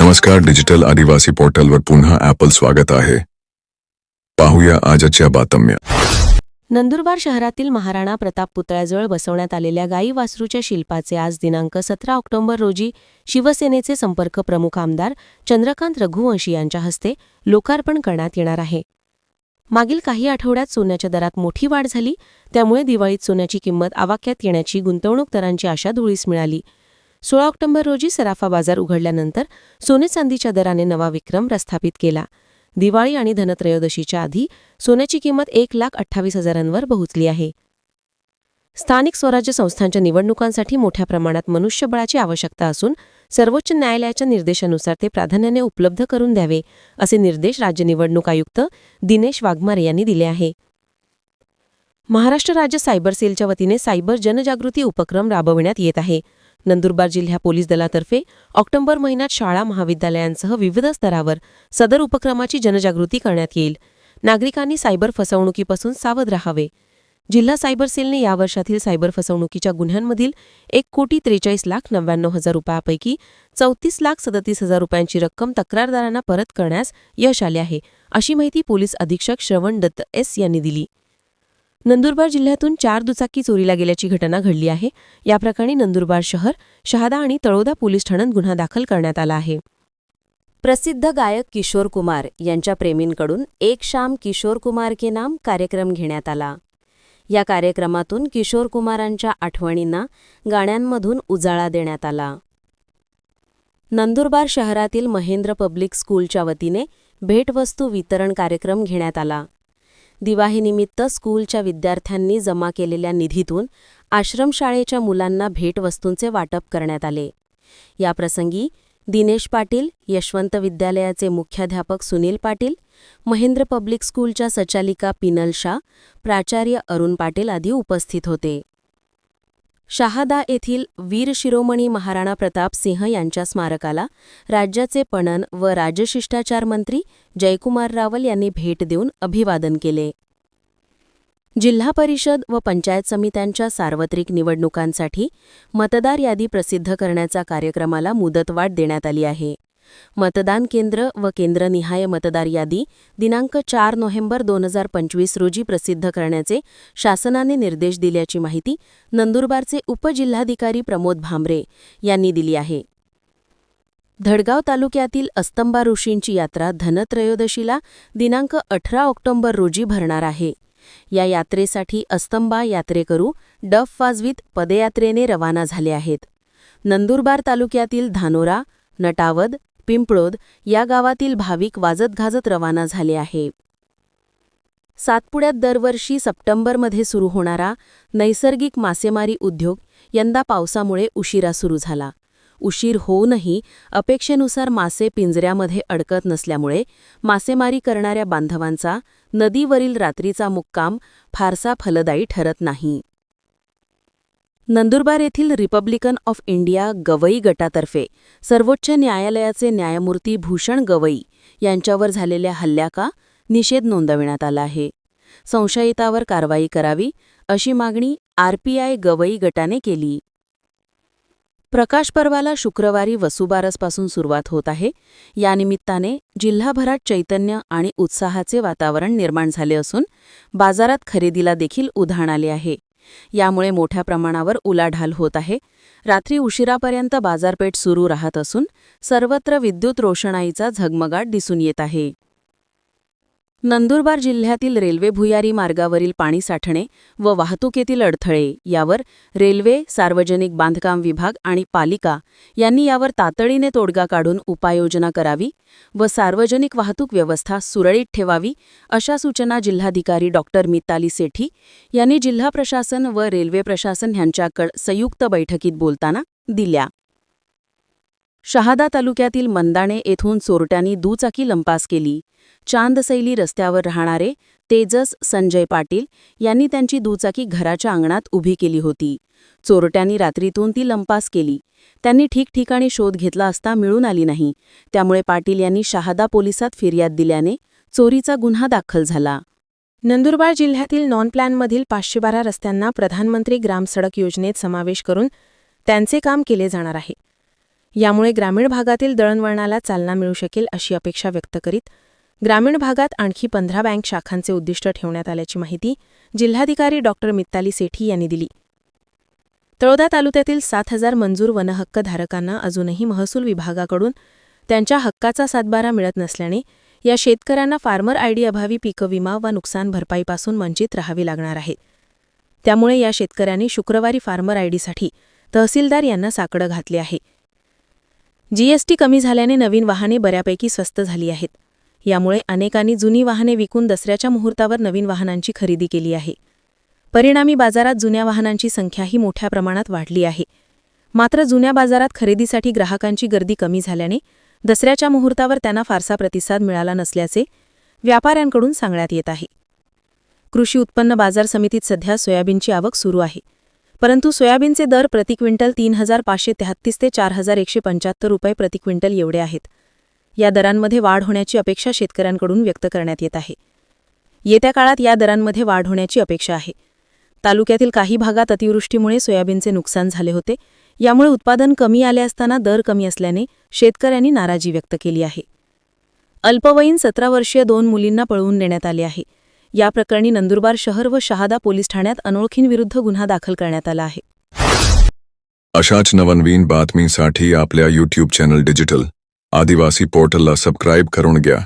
नमस्कार डिजिटल आदिवासी पोर्टलवर पुन्हा ॲपल स्वागत आहे. पाहूया आजच्या बातम्या. नंदुरबार शहरातील महाराणा प्रताप पुतळ्याजवळ बसवण्यात आलेल्या गाई वासरूच्या शिल्पाचे आज दिनांक सतरा ऑक्टोबर रोजी शिवसेनेचे संपर्क प्रमुख आमदार चंद्रकांत रघुवंशी यांच्या हस्ते लोकार्पण करण्यात येणार आहे. मागील काही आठवड्यात सोन्याच्या दरात मोठी वाढ झाली त्यामुळे दिवाळीत सोन्याची किंमत आवाक्यात येण्याची गुंतवणूकदारांची आशा धुळीस मिळाली. सोळा ऑक्टोबर रोजी सराफा बाजार उघडल्यानंतर सोने चांदीच्या दराने नवा विक्रम प्रस्थापित केला. दिवाळी आणि धनत्रयोदशीच्या आधी सोन्याची किंमत एक लाख अठ्ठावीस हजारांवर पोहोचली आहे. स्थानिक स्वराज्य संस्थांच्या निवडणुकांसाठी मोठ्या प्रमाणात मनुष्यबळाची आवश्यकता असून सर्वोच्च न्यायालयाच्या निर्देशानुसार ते प्राधान्याने उपलब्ध करून द्यावे असे निर्देश राज्य निवडणूक आयुक्त दिनेश वाघमारे यांनी दिले आहे. महाराष्ट्र राज्य सायबर सेलच्या वतीने सायबर जनजागृती उपक्रम राबविण्यात येत आहे. नंदुरबार जिल्हा पोलीस दलातर्फे ऑक्टोबर महिन्यात शाळा महाविद्यालयांसह विविध स्तरावर सदर उपक्रमाची जनजागृती करण्यात येईल. नागरिकांनी सायबर फसवणुकीपासून सावध राहावे. जिल्हा सायबर सेलने या वर्षातील सायबर फसवणुकीच्या गुन्ह्यांमधील एक कोटी त्रेचाळीस लाख नव्याण्णव हजार रुपयापैकी चौतीस लाख सदतीस हजार रुपयांची रक्कम तक्रारदारांना परत करण्यास यश आले आहे अशी माहिती पोलीस अधीक्षक श्रवण दत्त एस यांनी दिली. नंदुरबार जिल्ह्यातून चार दुचाकी चोरीला गेल्याची घटना घडली आहे. या प्रकरणी नंदुरबार शहर शहादा आणि तळोदा पोलीस ठाण्यात गुन्हा दाखल करण्यात आला आहे. प्रसिद्ध गायक किशोर कुमार यांच्या प्रेमींकडून एक शाम किशोर कुमार के नाम कार्यक्रम घेण्यात आला. या कार्यक्रमातून किशोर कुमारांच्या आठवणींना गाण्यांमधून उजाळा देण्यात आला. नंदुरबार शहरातील महेंद्र पब्लिक स्कूलच्या वतीने भेटवस्तू वितरण कार्यक्रम घेण्यात आला. दिवाळीनिमित्त स्कूलच्या विद्यार्थ्यांनी जमा केलेल्या निधीतून आश्रमशाळेच्या मुलांना भेटवस्तूंचे वाटप करण्यात आले. याप्रसंगी दिनेश पाटील यशवंत विद्यालयाचे मुख्याध्यापक सुनील पाटील महेंद्र पब्लिक स्कूलच्या सचालिका पिनल शाह प्राचार्य अरुण पाटील आदी उपस्थित होते. शहादा येथील वीर शिरोमणी महाराणा प्रताप सिंह यांच्या स्मारकाला राज्याचे पणन व राजशिष्टाचार मंत्री जयकुमार रावल यांनी भेट देऊन अभिवादन केले. जिल्हा परिषद व पंचायत समित्यांच्या सार्वत्रिक निवडणुकांसाठी मतदार यादी प्रसिद्ध करण्याचा कार्यक्रमाला मुदतवाढ देण्यात आली आहे. मतदान केंद्र व केंद्रनिहाय मतदार यादी दिनांक चार नोव्हेंबर दोन हजार पंचवीस रोजी प्रसिद्ध करण्याचे शासनाने निर्देश दिल्याची माहिती नंदुरबारचे उपजिल्हाधिकारी प्रमोद भामरे यांनी दिली आहे. धडगाव तालुक्यातील अस्तंबा ऋषींची यात्रा धनत्रयोदशीला दिनांक अठरा ऑक्टोबर रोजी भरणार आहे. या यात्रेसाठी अस्तंबा यात्रेकरू डफ वाजवीत पदयात्रेने रवाना झाले आहेत. नंदुरबार तालुक्यातील धानोरा नटावद पिंपळोद या गावातील भाविक वाजत गाजत रवाना झाले आहे. सातपुड्यात दरवर्षी सप्टेंबरमध्ये सुरू होणारा नैसर्गिक मासेमारी उद्योग यंदा पावसामुळे उशिरा सुरू झाला. उशीर होऊनही अपेक्षेनुसार मासे पिंजऱ्यामध्ये अडकत नसल्यामुळे मासेमारी करणाऱ्या बांधवांचा नदीवरील रात्रीचा मुक्काम फारसा फलदायी ठरत नाही. नंदुरबार येथील रिपब्लिकन ऑफ इंडिया गवई गटातर्फे सर्वोच्च न्यायालयाचे न्यायमूर्ती भूषण गवई यांच्यावर झालेल्या हल्ल्याका निषेध नोंदविण्यात आला आहे. संशयितावर कारवाई करावी अशी मागणी आरपीआय गवई गटाने केली. प्रकाश पर्वाला शुक्रवारी वसुबारसपासून सुरुवात होत आहे. यानिमित्ताने जिल्हाभरात चैतन्य आणि उत्साहाचे वातावरण निर्माण झाले असून बाजारात खरेदीला देखील उधाण आले आहे. यामुळे मोठ्या प्रमाणावर उलाढाल होत आहे. रात्री उशिरापर्यंत बाजारपेठ सुरू राहत असून सर्वत्र विद्युत रोषणाईचा झगमगाट दिसून येत आहे. नंदुरबार जिल्ह्यातील रेल्वे भुयारी मार्गावरील पाणी साठणे व वाहतुकीतील अडथळे यावर रेल्वे सार्वजनिक बांधकाम विभाग आणि पालिका यांनी यावर तातडीने तोडगा काढून उपाययोजना करावी व सार्वजनिक वाहतूक व्यवस्था सुरळीत ठेवावी अशा सूचना जिल्हाधिकारी डॉक्टर मिताली सेठी यांनी जिल्हा प्रशासन व रेल्वे प्रशासन यांच्याकड संयुक्त बैठकीत बोलताना दिल्या. शहादा तालुक्यातील मंदाणे येथून चोरट्यांनी दुचाकी लंपास केली. चांदसैली रस्त्यावर राहणारे तेजस संजय पाटील यांनी त्यांची दुचाकी घराच्या अंगणात उभी केली होती. चोरट्यांनी रात्रीतून ती लंपास केली. त्यांनी ठिकठिकाणी शोध घेतला असता मिळून आली नाही. त्यामुळे पाटील यांनी शहादा पोलिसात फिर्याद दिल्याने चोरीचा गुन्हा दाखल झाला. नंदुरबार जिल्ह्यातील नॉन प्लॅनमधील पाचशे बारा रस्त्यांना प्रधानमंत्री ग्राम सडक योजनेत समावेश करून त्यांचे काम केले जाणार आहे. यामुळे ग्रामीण भागातील दळणवळणाला चालना मिळू शकेल अशी अपेक्षा व्यक्त करीत ग्रामीण भागात आणखी पंधरा बँक शाखांचे उद्दिष्ट ठेवण्यात आल्याची माहिती जिल्हाधिकारी डॉक्टर मित्ताली सेठी यांनी दिली. तळोदा तालुक्यातील सात हजार मंजूर वनहक्कधारकांना अजूनही महसूल विभागाकडून त्यांच्या हक्काचा सातबारा मिळत नसल्याने या शेतकऱ्यांना फार्मर आयडी अभावी पीक विमा व नुकसान भरपाईपासून वंचित राहावी लागणार आहे त्यामुळे या शेतकऱ्यांनी शुक्रवारी फार्मर आयडीसाठी तहसीलदार यांना साकडं घातले आहे. जीएसटी कमी झाल्याने नवीन वाहने बऱ्यापैकी स्वस्त झाली आहेत. यामुळे अनेकांनी जुनी वाहने विकून दसऱ्याच्या मुहूर्तावर नवीन वाहनांची खरेदी केली आहे. परिणामी बाजारात जुन्या वाहनांची संख्याही मोठ्या प्रमाणात वाढली आहे. मात्र जुन्या बाजारात खरेदीसाठी ग्राहकांची गर्दी कमी झाल्याने दसऱ्याच्या मुहूर्तावर त्यांना फारसा प्रतिसाद मिळाला नसल्याचे व्यापाऱ्यांकडून सांगण्यात येत आहे. कृषी उत्पन्न बाजार समितीत सध्या सोयाबीनची आवक सुरू आहे. परंतु सोयाबीनचे दर प्रति क्विंटल तीन हजार पाचशे तेहत्तीस ते चार हजार एकशे पंच्याहत्तर रुपये प्रति क्विंटल एवढे आहेत. या दरांमध्ये वाढ होण्याची अपेक्षा शेतकऱ्यांकडून व्यक्त करण्यात येत आहे. येत्या काळात या दरांमध्ये वाढ होण्याची अपेक्षा आहे. तालुक्यातील काही भागात अतिवृष्टीमुळे सोयाबीनचे नुकसान झाले होते. यामुळे उत्पादन कमी आले असताना दर कमी असल्याने शेतकऱ्यांनी नाराजी व्यक्त केली आहे. अल्पवयीन सतरा वर्षीय दोन मुलींना पळवून नेण्यात आले आहे. या प्रकरणी नंदुरबार शहर व शहादा पोलीस ठाण्यात अनोळखींविरुद्ध गुन्हा दाखल करण्यात आला आहे. अशाच नवनवीन बातमीसाठी आपल्या यूट्यूब चॅनल डिजिटल आदिवासी पोर्टलला सबस्क्राईब करून घ्या.